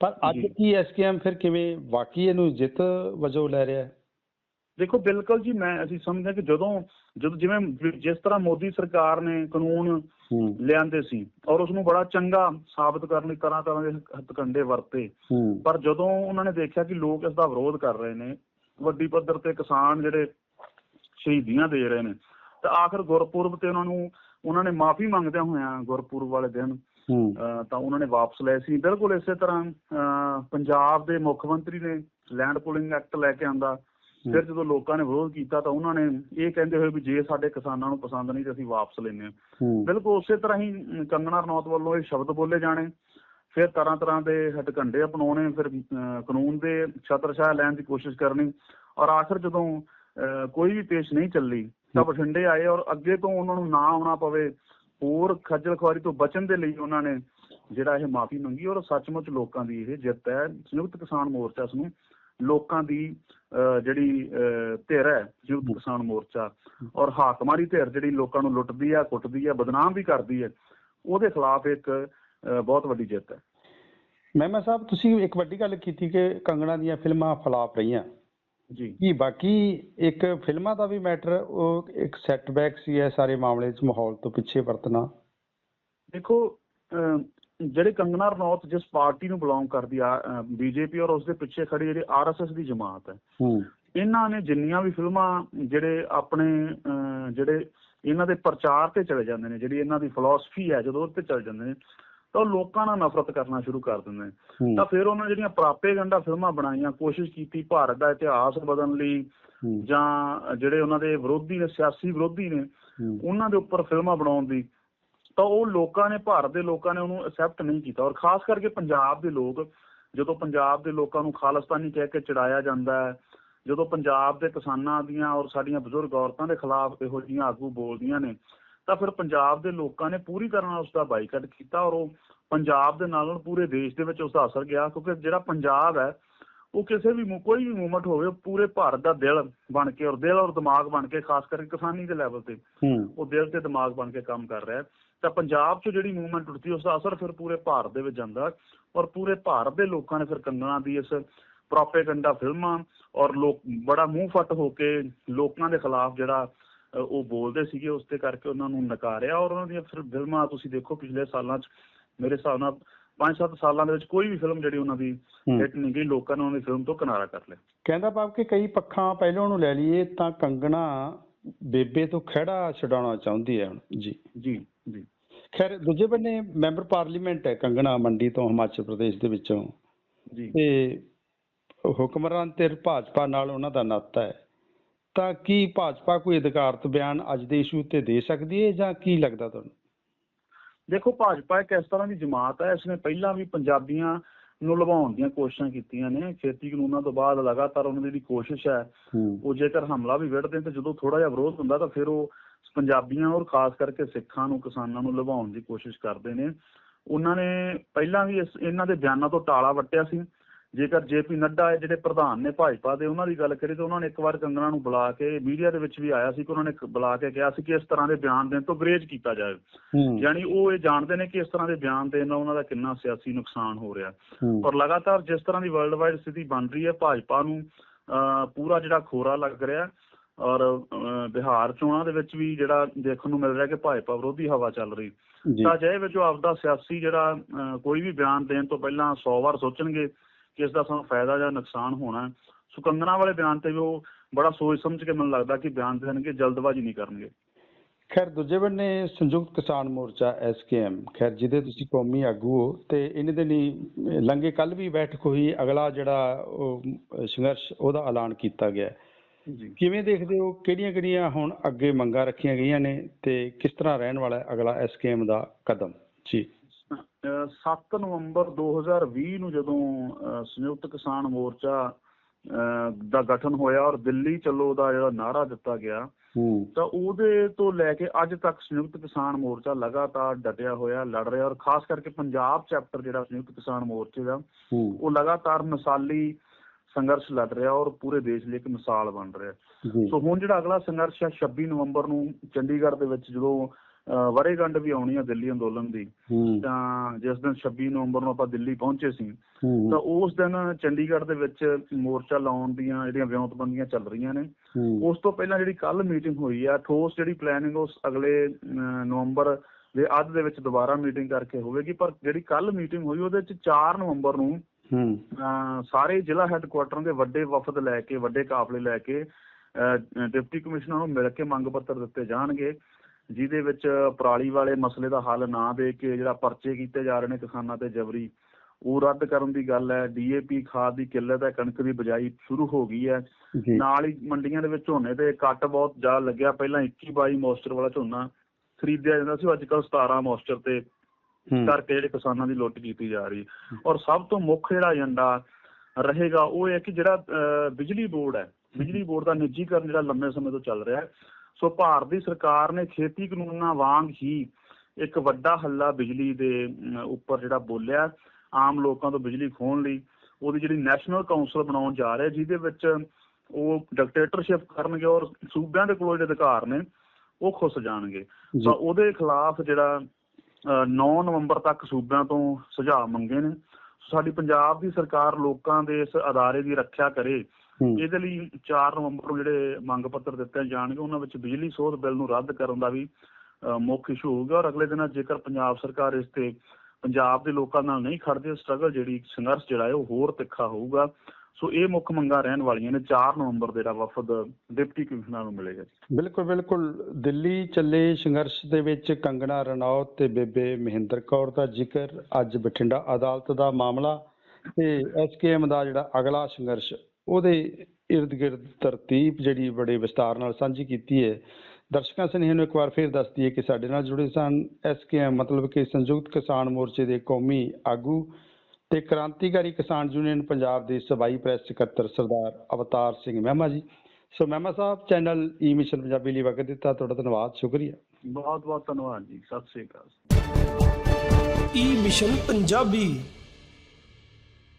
ਪਰ ਅੱਜ। ਕੀ ਐਸਕੇਐਮ ਫਿਰ ਕਿਵੇਂ ਵਾਕਈ ਇਹਨੂੰ ਜਿੱਤ ਵਜੋਂ ਲੈ ਰਿਹਾ ਹੈ? ਦੇਖੋ ਬਿਲਕੁਲ ਜੀ ਮੈਂ ਅਸੀਂ ਸਮਝਦੇ ਕਿ ਜਦੋਂ ਜਦੋਂ ਜਿਵੇਂ ਜਿਸ ਤਰ੍ਹਾਂ ਮੋਦੀ ਸਰਕਾਰ ਨੇ ਕਾਨੂੰਨ ਲਿਆਂਦੇ ਸੀ ਔਰ ਉਸ ਨੂੰ ਬੜਾ ਚੰਗਾ ਸਾਬਤ ਕਰਨ ਲਈ ਤਰ੍ਹਾਂ ਤਰ੍ਹਾਂ ਦੇ ਹੱਥਕੰਡੇ ਵਰਤੇ ਪਰ ਜਦੋਂ ਉਹਨਾਂ ਨੇ ਦੇਖਿਆ ਕਿ ਲੋਕ ਇਸ ਦਾ ਵਿਰੋਧ ਕਰ ਰਹੇ ਨੇ ਵੱਡੀ ਪੱਧਰ ਤੇ ਕਿਸਾਨ ਜਿਹੜੇ ਸ਼ਹੀਦੀਆਂ ਦੇ ਰਹੇ ਨੇ ਤਾਂ ਆਖਰ ਗੁਰਪੁਰਬ ਤੇ ਉਹਨਾਂ ਨੂੰ ਉਹਨਾਂ ਨੇ ਮਾਫੀ ਮੰਗਦਿਆਂ ਹੋਇਆਂ ਗੁਰਪੁਰਬ ਵਾਲੇ ਦਿਨ ਤਾਂ ਉਹਨਾਂ ਨੇ ਵਾਪਸ ਲਏ ਸੀ। ਬਿਲਕੁਲ ਇਸੇ ਤਰ੍ਹਾਂ ਪੰਜਾਬ ਦੇ ਮੁੱਖ ਮੰਤਰੀ ਨੇ ਲੈਂਡ ਪੂਲਿੰਗ ਐਕਟ ਲੈ ਕੇ ਆਂਦਾ ਫਿਰ ਜਦੋਂ ਲੋਕਾਂ ਨੇ ਵਿਰੋਧ ਕੀਤਾ ਤਾਂ ਉਹਨਾਂ ਨੇ ਇਹ ਕਹਿੰਦੇ ਹੋਏ ਵੀ ਜੇ ਸਾਡੇ ਕਿਸਾਨਾਂ ਨੂੰ ਪਸੰਦ ਨਹੀਂ ਤਾਂ ਅਸੀਂ ਵਾਪਸ ਲੈਂਦੇ ਹਾਂ। ਬਿਲਕੁਲ ਉਸੇ ਤਰ੍ਹਾਂ ਹੀ ਕੰਗਣਾ ਰਣੌਤ ਵੱਲੋਂ ਇਹ ਸ਼ਬਦ ਬੋਲੇ ਜਾਣੇ। ਫਿਰ ਤਰ੍ਹਾਂ ਤਰ੍ਹਾਂ ਦੇ ਹਟਕੰਡੇ ਅਪਣਾਉਣੇ ਫਿਰ ਕਾਨੂੰਨ ਦੇ ਛਤਰਛਾਇਆ ਲੈਣ ਦੀ ਕੋਸ਼ਿਸ਼ ਕਰਨੀ ਔਰ ਆਖਰ ਜਦੋਂ ਕੋਈ ਵੀ ਪੇਸ਼ ਨਹੀਂ ਚੱਲੀ ਤਾਂ ਬਠਿੰਡੇ ਆਏ ਔਰ ਅੱਗੇ ਤੋਂ ਉਹਨਾਂ ਨੂੰ ਨਾ ਆਉਣਾ ਪਵੇ ਹੋਰ ਖੱਜਲ ਖੁਆਰੀ ਤੋਂ ਬਚਣ ਦੇ ਲਈ ਉਹਨਾਂ ਨੇ ਜਿਹੜਾ ਇਹ ਮਾਫੀ ਮੰਗੀ ਔਰ ਸੱਚਮੁੱਚ ਲੋਕਾਂ ਦੀ ਇਹ ਜਿੱਤ ਹੈ। ਸੰਯੁਕਤ ਕਿਸਾਨ ਮੋਰਚਾ ਇਸ ਨੂੰ ਲੋਕਾਂ ਦੀ ਜਿਹੜੀ ਧਿਰ ਹੈ ਸੰਯੁਕਤ ਕਿਸਾਨ ਮੋਰਚਾ ਔਰ ਹਾਕਮਾਰੀ ਧਿਰ ਜਿਹੜੀ ਲੋਕਾਂ ਨੂੰ ਲੁੱਟਦੀ ਹੈ ਕੁੱਟਦੀ ਹੈ ਬਦਨਾਮ ਵੀ ਕਰਦੀ ਹੈ ਉਹਦੇ ਖਿਲਾਫ ਇੱਕ ਬਹੁਤ ਵੱਡੀ ਜਿੱਤ ਹੈ। ਮਹਿਮਾ ਸਾਹਿਬ ਤੁਸੀਂ ਇੱਕ ਵੱਡੀ ਗੱਲ ਕੀਤੀ ਕਿ ਕੰਗਣਾ ਦੀਆਂ ਫਿਲਮਾਂ ਫਲਾਪ ਰਹੀਆਂ। ਜੀ। ਕੀ ਬਾਕੀ ਇੱਕ ਫਿਲਮਾਂ ਦਾ ਵੀ ਮੈਟਰ ਉਹ ਇੱਕ ਸੈਟਬੈਕ ਸੀ ਇਹ ਸਾਰੇ ਮਾਮਲੇ 'ਚ ਮਾਹੌਲ ਤੋਂ ਪਿੱਛੇ ਵਰਤਣਾ? ਦੇਖੋ ਜਿਹੜੇ ਕੰਗਨਾ ਰਣੌਤ ਜਿਸ ਪਾਰਟੀ ਨੂੰ ਬਿਲੋਂਗ ਕਰਦੀ ਆ ਬੀਜੇਪੀ ਔਰ ਉਸ ਦੇ ਪਿੱਛੇ ਖੜੀ ਜਿਹੜੀ ਆਰਐਸਐਸ ਦੀ ਜਮਾਤ ਹੈ। ਹੂੰ। ਇਹਨਾਂ ਨੇ ਜਿੰਨੀਆਂ ਵੀ ਫਿਲਮਾਂ ਜਿਹੜੇ ਆਪਣੇ ਜਿਹੜੇ ਇਹਨਾਂ ਦੇ ਪ੍ਰਚਾਰ ਤੇ ਚਲੇ ਜਾਂਦੇ ਨੇ ਜਿਹੜੀ ਇਹਨਾਂ ਦੀ ਫਿਲਾਸਫੀ ਹੈ ਜਦੋਂ ਉਹ ਤੇ ਚਲੇ ਜਾਂਦੇ ਨੇ ਤਾਂ ਲੋਕਾਂ ਨਾਲ ਨਫ਼ਰਤ ਕਰਨਾ ਸ਼ੁਰੂ ਕਰ ਦਿੰਦੇ ਨੇ। ਤਾਂ ਫਿਰ ਉਹਨਾਂ ਜਿਹੜੀਆਂ ਪ੍ਰਾਪੇਗੰਡਾ ਫਿਲਮਾਂ ਬਣਾਈਆਂ ਕੋਸ਼ਿਸ਼ ਕੀਤੀ ਭਾਰਤ ਦਾ ਇਤਿਹਾਸ ਬਦਲਣ ਲਈ ਜਾਂ ਜਿਹੜੇ ਉਹਨਾਂ ਦੇ ਵਿਰੋਧੀ ਨੇ ਸਿਆਸੀ ਵਿਰੋਧੀ ਨੇ ਉਹਨਾਂ ਦੇ ਉੱਪਰ ਫਿਲਮਾਂ ਬਣਾਉਣ ਦੀ ਤਾਂ ਉਹ ਲੋਕਾਂ ਨੇ ਭਾਰਤ ਦੇ ਲੋਕਾਂ ਨੇ ਉਹਨੂੰ ਐਕਸੈਪਟ ਨਹੀਂ ਕੀਤਾ ਔਰ ਖਾਸ ਕਰਕੇ ਪੰਜਾਬ ਦੇ ਲੋਕ ਜਦੋਂ ਪੰਜਾਬ ਦੇ ਲੋਕਾਂ ਨੂੰ ਖਾਲਿਸਤਾਨੀ ਕਹਿ ਕੇ ਚੜਾਇਆ ਜਾਂਦਾ ਹੈ ਜਦੋਂ ਪੰਜਾਬ ਦੇ ਕਿਸਾਨਾਂ ਦੀਆਂ ਔਰ ਸਾਡੀਆਂ ਬਜ਼ੁਰਗ ਔਰਤਾਂ ਦੇ ਖਿਲਾਫ ਇਹੋ ਜਿਹੀਆਂ ਆਗੂ ਬੋਲਦੀਆਂ ਨੇ ਤਾਂ ਫਿਰ ਪੰਜਾਬ ਦੇ ਲੋਕਾਂ ਨੇ ਪੂਰੀ ਤਰ੍ਹਾਂ ਉਸ ਦਾ ਬਾਈਕਾਟ ਕੀਤਾ ਔਰ ਉਹ ਪੰਜਾਬ ਦੇ ਨਾਲ ਨਾਲ ਪੂਰੇ ਦੇਸ਼ ਦੇ ਵਿੱਚ ਉਸ ਦਾ ਅਸਰ ਗਿਆ ਕਿਉਂਕਿ ਜਿਹੜਾ ਪੰਜਾਬ ਹੈ ਉਹ ਕਿਸੇ ਵੀ ਕੋਈ ਵੀ ਮੂਵਮੈਂਟ ਹੋਵੇ ਪੂਰੇ ਭਾਰਤ ਦਾ ਦਿਲ ਬਣ ਕੇ ਔਰ ਦਿਲ ਔਰ ਦਿਮਾਗ ਬਣ ਕੇ ਖਾਸ ਕਰਕੇ ਕਿਸਾਨੀ ਦੇ ਲੈਵਲ ਤੇ ਉਹ ਦਿਲ ਤੇ ਦਿਮਾਗ ਬਣ ਕੇ ਕੰਮ ਕਰ ਰਿਹਾ ਹੈ। ਤਾਂ ਪੰਜਾਬ 'ਚ ਜਿਹੜੀ ਮੂਵਮੈਂਟ ਉੱਠਦੀ ਉਸ ਦਾ ਅਸਰ ਫਿਰ ਪੂਰੇ ਭਾਰਤ ਦੇ ਵਿੱਚ ਜਾਂਦਾ ਔਰ ਪੂਰੇ ਭਾਰਤ ਦੇ ਲੋਕਾਂ ਨੇ ਫਿਰ ਕੰਗਣਾ ਦੀ ਇਸ ਪ੍ਰੋਪੇਗੈਂਡਾ ਫਿਲਮਾਂ ਔਰ ਲੋਕ ਬੜਾ ਮੂੰਹ ਫੱਟ ਹੋ ਕੇ ਲੋਕਾਂ ਦੇ ਖਿਲਾਫ ਜਿਹੜਾ ਉਹ ਬੋਲਦੇ ਸੀਗੇ ਉਸ ਤੇ ਕਰਕੇ ਉਹਨਾਂ ਨੂੰ ਨਕਾਰਿਆ ਔਰ ਉਹਨਾਂ ਦੀਆਂ ਫਿਰ ਫਿਲਮਾਂ ਤੁਸੀਂ ਦੇਖੋ ਪਿਛਲੇ ਸਾਲਾਂ 'ਚ ਮੇਰੇ ਹਿਸਾਬ ਨਾਲ 5-7 ਸਾਲਾਂ ਦੇ ਵਿੱਚ ਕੋਈ ਵੀ ਫਿਲਮ ਜਿਹੜੀ ਉਹਨਾਂ ਦੀ। ਹਿੱਟ ਨਹੀਂ ਗਈ ਲੋਕਾਂ ਨੇ ਉਹਨਾਂ ਦੀ ਫਿਲਮ ਤੋਂ ਕਿਨਾਰਾ ਕਰ ਲਿਆ। ਕਹਿੰਦਾ ਬਾਬ ਕਿ ਕਈ ਪੱਖਾਂ ਪਹਿਲਾਂ ਨੂੰ ਲੈ ਲਈਏ ਤਾਂ ਕੰਗਣਾ ਬੇਬੇ ਤੋਂ ਖਹਿੜਾ ਛਡਾਉਣਾ ਚਾਹੁੰਦੀ ਹੈ ਹੁਣ। ਜੀ। ਜੀ ਜੀ। ਖੈਰ ਦੂਜੇ ਬੰਨੇ ਮੈਂਬਰ ਪਾਰਲੀਮੈਂਟ ਹੈ ਕੰਗਣਾ ਮੰਡੀ ਤੋਂ ਹਿਮਾਚਲ ਪ੍ਰਦੇਸ਼ ਦੇ ਵਿੱਚੋਂ। ਜੀ। ਤੇ ਹੁਕਮਰਾਨ ਤੇ ਭਾਜਪਾ ਨਾਲ ਉਹਨਾਂ ਦਾ ਨਾਤਾ ਹੈ। ਤਾਂ ਕੀ ਭਾਜਪਾ ਕੋਈ ਅਧਿਕਾਰਤ ਬਿਆਨ ਅੱਜ ਦੇ ਇਸ਼ੂ ਤੇ ਦੇ ਸਕਦੀ ਹੈ ਜਾਂ ਕੀ ਲੱਗਦਾ ਤੁਹਾਨੂੰ? ਦੇਖੋ ਭਾਜਪਾ ਇੱਕ ਇਸ ਤਰ੍ਹਾਂ ਦੀ ਜਮਾਤ ਹੈ ਇਸਨੇ ਪਹਿਲਾਂ ਵੀ ਪੰਜਾਬੀਆਂ ਨੂੰ ਲਵਾਉਣ ਦੀਆਂ ਕੋਸ਼ਿਸ਼ਾਂ ਕੀਤੀਆਂ ਨੇ ਖੇਤੀ ਕਾਨੂੰਨਾਂ ਤੋਂ ਬਾਅਦ ਲਗਾਤਾਰ ਉਹਨਾਂ ਦੀ ਜਿਹੜੀ ਕੋਸ਼ਿਸ਼ ਹੈ ਉਹ ਜੇਕਰ ਹਮਲਾ ਵੀ ਵਿੜਦੇ ਤੇ ਜਦੋਂ ਥੋੜਾ ਜਿਹਾ ਵਿਰੋਧ ਹੁੰਦਾ ਤਾਂ ਫਿਰ ਉਹ ਪੰਜਾਬੀਆਂ ਔਰ ਖਾਸ ਕਰਕੇ ਸਿੱਖਾਂ ਨੂੰ ਕਿਸਾਨਾਂ ਨੂੰ ਲਵਾਉਣ ਦੀ ਕੋਸ਼ਿਸ਼ ਕਰਦੇ ਨੇ। ਉਹਨਾਂ ਨੇ ਪਹਿਲਾਂ ਵੀ ਇਹਨਾਂ ਦੇ ਬਿਆਨਾਂ ਤੋਂ ਟਾਲਾ ਵੱਟਿਆ ਸੀ। ਜੇਕਰ ਜੇਪੀ ਨੱਡਾ ਹੈ ਜਿਹੜੇ ਪ੍ਰਧਾਨ ਨੇ ਭਾਜਪਾ ਦੇ ਉਹਨਾਂ ਦੀ ਗੱਲ ਕਰੀ ਤਾਂ ਉਹਨਾਂ ਨੇ ਇੱਕ ਵਾਰ ਕੰਗਣਾ ਨੂੰ ਬੁਲਾ ਕੇ ਮੀਡੀਆ ਦੇ ਵਿੱਚ ਵੀ ਆਇਆ ਸੀ ਕਿ ਉਹਨਾਂ ਨੇ ਬੁਲਾ ਕੇ ਕਿਹਾ ਸੀ ਕਿ ਇਸ ਤਰ੍ਹਾਂ ਦੇ ਬਿਆਨ ਦੇਣ ਤੋਂ ਗਰੇਜ ਕੀਤਾ ਜਾਵੇ। ਯਾਨੀ ਉਹ ਇਹ ਜਾਣਦੇ ਨੇ ਕਿ ਇਸ ਤਰ੍ਹਾਂ ਦੇ ਬਿਆਨ ਦੇਣ ਨਾਲ ਉਹਨਾਂ ਦਾ ਕਿੰਨਾ ਸਿਆਸੀ ਨੁਕਸਾਨ ਹੋ ਰਿਹਾ। ਔਰ ਲਗਾਤਾਰ ਜਿਸ ਤਰ੍ਹਾਂ ਦੀ ਵਰਲਡ ਵਾਈਡ ਸਥਿਤੀ ਬਣ ਰਹੀ ਹੈ ਭਾਜਪਾ ਨੂੰ ਪੂਰਾ ਜਿਹੜਾ ਖੋਰਾ ਲੱਗ ਰਿਹਾ ਔਰ ਬਿਹਾਰ ਚੋਣਾਂ ਦੇ ਵਿੱਚ ਵੀ ਜਿਹੜਾ ਦੇਖਣ ਨੂੰ ਮਿਲ ਰਿਹਾ ਕਿ ਭਾਜਪਾ ਵਿਰੋਧੀ ਹਵਾ ਚੱਲ ਰਹੀ। ਜੀ। ਤਾਂ ਅਜਿਹੇ ਵਿੱਚ ਉਹ ਆਪਦਾ ਸਿਆਸੀ ਜਿਹੜਾ ਕੋਈ ਵੀ ਬਿਆਨ ਦੇਣ ਤੋਂ ਪਹਿਲਾਂ 100 ਵਾਰ ਸੋਚਣਗੇ ਕਿ ਇਸ ਦਾ ਸਾਨੂੰ ਫਾਇਦਾ ਜਾਂ ਨੁਕਸਾਨ ਹੋਣਾ ਹੈ। ਸੋ ਕੰਗਣਾ ਵਾਲੇ ਬਿਆਨ ਤੇ ਵੀ ਉਹ ਬੜਾ ਸੋਚ ਸਮਝ ਕੇ ਮੈਨੂੰ ਲੱਗਦਾ ਕਿ ਬਿਆਨ ਦੇਣਗੇ ਜਲਦਬਾਜ਼ੀ ਨਹੀਂ ਕਰਨਗੇ। ਖੈਰ ਦੂਜੇ ਬੰਨੇ ਸੰਯੁਕਤ ਕਿਸਾਨ ਮੋਰਚਾ ਐਸਕੇਐਮ ਖੈਰ ਜਿਹਦੇ ਤੁਸੀਂ ਕੌਮੀ ਆਗੂ ਹੋ ਤੇ ਇਹਨੇ ਦੇ ਲਈ ਲੰਗੇ ਕੱਲ ਵੀ ਬੈਠਕ ਹੋਈ ਅਗਲਾ ਜਿਹੜਾ ਸੰਘਰਸ਼ ਉਹਦਾ ਐਲਾਨ ਕੀਤਾ ਗਿਆ। ਕਿਵੇਂ ਦੇਖਦੇ ਹੋ ਕਿਹੜੀਆਂ ਕਿਹੜੀਆਂ ਹੁਣ ਅੱਗੇ ਮੰਗਾਂ ਰੱਖੀਆਂ ਗਈਆਂ ਨੇ ਤੇ ਕਿਸ ਤਰ੍ਹਾਂ ਰਹਿਣ ਵਾਲਾ ਅਗਲਾ ਐਸਕੇਐਮ ਦਾ ਕਦਮ? ਜੀ। 7 ਨਵੰਬਰ 2020 ਨੂੰ ਜਦੋਂ ਸੰਯੁਕਤ ਕਿਸਾਨ ਮੋਰਚਾ ਦਾ ਗਠਨ ਹੋਇਆ ਔਰ ਦਿੱਲੀ ਚੱਲੋ ਦਾ ਜਿਹੜਾ ਨਾਰਾ ਦਿੱਤਾ ਗਿਆ ਤਾਂ ਉਹਦੇ ਤੋਂ ਲੈ ਕੇ ਅੱਜ ਤੱਕ ਸੰਯੁਕਤ ਕਿਸਾਨ ਮੋਰਚਾ ਲਗਾਤਾਰ ਡਟਿਆ ਹੋਇਆ ਲੜ ਰਿਹਾ ਔਰ ਖਾਸ ਕਰਕੇ ਪੰਜਾਬ ਚੈਪਟਰ ਜਿਹੜਾ ਸੰਯੁਕਤ ਕਿਸਾਨ ਮੋਰਚੇ ਦਾ ਉਹ ਲਗਾਤਾਰ ਮਿਸਾਲੀ ਸੰਘਰਸ਼ ਲੜ ਰਿਹਾ ਔਰ ਪੂਰੇ ਦੇਸ਼ ਲਈ ਇੱਕ ਮਿਸਾਲ ਬਣ ਰਿਹਾ। ਸੋ ਹੁਣ ਜਿਹੜਾ ਅਗਲਾ ਸੰਘਰਸ਼ ਹੈ 26 ਨਵੰਬਰ ਨੂੰ ਚੰਡੀਗੜ੍ਹ ਦੇ ਵਿੱਚ ਜਦੋਂ ਅਹ ਵਰ੍ਹੇਗੰਢ ਵੀ ਆਉਣੀ ਆ ਦਿੱਲੀ ਅੰਦੋਲਨ ਦੀ। ਤਾਂ ਜਿਸ ਦਿਨ 26 ਨਵੰਬਰ ਨੂੰ ਆਪਾਂ ਦਿੱਲੀ ਪਹੁੰਚੇ ਸੀ ਤਾਂ ਉਸ ਦਿਨ ਚੰਡੀਗੜ੍ਹ ਦੇ ਵਿੱਚ ਮੋਰਚਾ ਲਾਉਣ ਦੀਆਂ ਜਿਹੜੀਆਂ ਵਿਉਂਤਬੰਦੀਆਂ ਚੱਲ ਰਹੀਆਂ ਨੇ। ਉਸ ਤੋਂ ਪਹਿਲਾਂ ਜਿਹੜੀ ਕੱਲ ਮੀਟਿੰਗ ਹੋਈ ਆ ਠੋਸ ਜਿਹੜੀ ਪਲੈਨਿੰਗ ਉਸ ਅਗਲੇ ਨਵੰਬਰ ਦੇ ਅੱਧ ਦੇ ਵਿੱਚ ਦੁਬਾਰਾ ਮੀਟਿੰਗ ਕਰਕੇ ਹੋਵੇਗੀ ਪਰ ਜਿਹੜੀ ਕੱਲ ਮੀਟਿੰਗ ਹੋਈ ਉਹਦੇ ਵਿੱਚ 4 ਨਵੰਬਰ ਨੂੰ ਸਾਰੇ ਜ਼ਿਲ੍ਹਾ ਹੈੱਡਕੁਆਟਰਾਂ ਦੇ ਵੱਡੇ ਵਫਦ ਲੈ ਕੇ ਵੱਡੇ ਕਾਫਲੇ ਲੈ ਕੇ ਡਿਪਟੀ ਕਮਿਸ਼ਨਰ ਨੂੰ ਮਿਲ ਕੇ ਮੰਗ ਪੱਤਰ ਦਿੱਤੇ ਜਾਣਗੇ। ਜਿਹਦੇ ਵਿੱਚ ਪਰਾਲੀ ਵਾਲੇ ਮਸਲੇ ਦਾ ਹੱਲ ਨਾ ਦੇ ਕੇ ਜਿਹੜਾ ਪਰਚੇ ਕੀਤੇ ਜਾ ਰਹੇ ਨੇ ਕਿਸਾਨਾਂ ਤੇ ਜਬਰੀ ਉਹ ਰੱਦ ਕਰਨ ਦੀ ਗੱਲ ਹੈ। ਡੀਏਪੀ ਖਾਦ ਦੀ ਕਿੱਲਤ ਹੈ ਕਣਕ ਦੀ ਬਜਾਈ ਸ਼ੁਰੂ ਹੋ ਗਈ ਹੈ। ਨਾਲ ਹੀ ਮੰਡੀਆਂ ਦੇ ਵਿੱਚ ਝੋਨੇ ਤੇ ਕੱਟ ਬਹੁਤ ਜ਼ਿਆਦਾ ਲੱਗਿਆ। ਪਹਿਲਾਂ 21 22 ਮੋਇਸਚਰ ਵਾਲਾ ਝੋਨਾ ਖਰੀਦਿਆ ਜਾਂਦਾ ਸੀ ਅੱਜ ਕੱਲ 17 ਮੋਇਸਚਰ ਤੇ ਕਰਕੇ ਜਿਹੜੇ ਕਿਸਾਨਾਂ ਦੀ ਲੁੱਟ ਕੀਤੀ ਜਾ ਰਹੀ। ਔਰ ਸਭ ਤੋਂ ਮੁੱਖ ਜਿਹੜਾ ਏਜੰਡਾ ਰਹੇਗਾ ਉਹ ਇਹ ਹੈ ਕਿ ਜਿਹੜਾ ਬਿਜਲੀ ਬੋਰਡ ਹੈ। ਬਿਜਲੀ ਬੋਰਡ ਦਾ ਨਿੱਜੀਕਰਨ ਜਿਹੜਾ ਲੰਮੇ ਸਮੇਂ ਤੋਂ ਚੱਲ ਰਿਹਾ ਹੈ। ਸੋ ਭਾਰਤ ਦੀ ਸਰਕਾਰ ਨੇ ਖੇਤੀ ਕਾਨੂੰਨਾਂ ਵਾਂਗ ਹੀ ਇੱਕ ਵੱਡਾ ਹੱਲਾ ਬਿਜਲੀ ਦੇ ਉੱਪਰ ਜਿਹੜਾ ਬੋਲਿਆ ਆਮ ਲੋਕਾਂ ਤੋਂ ਬਿਜਲੀ ਖੋਹਣ ਲਈ। ਉਹਦੀ ਜਿਹੜੀ ਨੈਸ਼ਨਲ ਕਾਉਂਸਲ ਬਣਾਉਣ ਜਾ ਰਿਹਾ ਜਿਹਦੇ ਵਿੱਚ ਉਹ ਡਿਕਟੇਟਰਸ਼ਿਪ ਕਰਨਗੇ ਔਰ ਸੂਬਿਆਂ ਦੇ ਕੋਲ ਜਿਹੜੇ ਅਧਿਕਾਰ ਨੇ ਉਹ ਖੁੱਸ ਜਾਣਗੇ। ਤਾਂ ਉਹਦੇ ਖਿਲਾਫ ਜਿਹੜਾ ਅਹ 9 ਨਵੰਬਰ ਤੱਕ ਸੂਬਿਆਂ ਤੋਂ ਸੁਝਾਅ ਮੰਗੇ ਨੇ। ਸਾਡੀ ਪੰਜਾਬ ਦੀ ਸਰਕਾਰ ਲੋਕਾਂ ਦੇ ਇਸ ਅਦਾਰੇ ਦੀ ਰੱਖਿਆ ਕਰੇ। ਇਹਦੇ ਲਈ 4 ਨਵੰਬਰ ਨੂੰ ਜਿਹੜੇ ਮੰਗ ਪੱਤਰ ਦਿੱਤੇ ਜਾਣਗੇ ਉਹਨਾਂ ਵਿੱਚ ਬਿਜਲੀ ਸੋਧ ਬਿੱਲ ਨੂੰ ਰੱਦ ਕਰਨ ਦਾ ਵੀ ਮੁੱਖ ਇਸ਼ੂ ਹੋਊਗਾ ਔਰ ਅਗਲੇ ਦਿਨਾਂ ਜੇਕਰ ਪੰਜਾਬ ਸਰਕਾਰ ਇਸ ਤੇ ਪੰਜਾਬ ਦੇ ਲੋਕਾਂ ਨਾਲ ਨਹੀਂ ਖੜਦੀ ਸਟਰਗਲ ਜਿਹੜੀ ਸੰਘਰਸ਼ ਜਿਹੜਾ ਹੈ ਉਹ ਹੋਰ ਤਿੱਖਾ ਹੋਊਗਾ। ਸੋ ਇਹ ਮੁੱਖ ਮੰਗਾਂ ਰਹਿਣ ਵਾਲੀਆਂ ਨੇ 4 ਨਵੰਬਰ ਦੇ ਜਿਹੜਾ ਵਫਦ ਡਿਪਟੀ ਕਮਿਸ਼ਨਰ ਨੂੰ ਮਿਲੇਗਾ ਬਿਲਕੁਲ ਬਿਲਕੁਲ। ਦਿੱਲੀ ਚੱਲੇ ਸੰਘਰਸ਼ ਦੇ ਵਿੱਚ ਕੰਗਣਾ ਰਣੌਤ ਤੇ ਬੇਬੇ ਮਹਿੰਦਰ ਕੌਰ ਦਾ ਜ਼ਿਕਰ ਅੱਜ ਬਠਿੰਡਾ ਅਦਾਲਤ ਦਾ ਮਾਮਲਾ ਤੇ ਐਸਕੇਐਮ ਦਾ ਜਿਹੜਾ ਅਗਲਾ ਸੰਘਰਸ਼ ਉਹਦੇ ਇਰਦ ਗਿਰਦ ਤਰਤੀਬ ਜਿਹੜੀ ਬੜੇ ਵਿਸਤਾਰ ਨਾਲ ਸਾਂਝੀ ਕੀਤੀ ਹੈ। ਦਰਸ਼ਕਾਂ ਸਨੇਹ ਨੂੰ ਇੱਕ ਵਾਰ ਫਿਰ ਦੱਸ ਦਈਏ ਕਿ ਸਾਡੇ ਨਾਲ ਜੁੜੇ ਸਨ ਐਸਕੇਐਮ ਮਤਲਬ ਕਿ ਸੰਯੁਕਤ ਕਿਸਾਨ ਮੋਰਚੇ ਦੇ ਕੌਮੀ ਆਗੂ ਤੇ ਕ੍ਰਾਂਤੀਕਾਰੀ ਕਿਸਾਨ ਯੂਨੀਅਨ ਪੰਜਾਬ ਦੇ ਸਬਾਈ ਪ੍ਰੈਸ ਸਕੱਤਰ ਸਰਦਾਰ Avtar Singh Mahima ji. So Mahima Sahib channel E mission Punjabi ਲਈ ਵਕਤ ਦਿੱਤਾ ਤੁਹਾਡਾ ਧੰਨਵਾਦ ਸ਼ੁਕਰੀਆ। ਬਹੁਤ ਬਹੁਤ ਧੰਨਵਾਦ ਜੀ ਸਤਿ ਸ੍ਰੀ ਅਕਾਲ। ਈ ਮਿਸ਼ਨ ਪੰਜਾਬੀ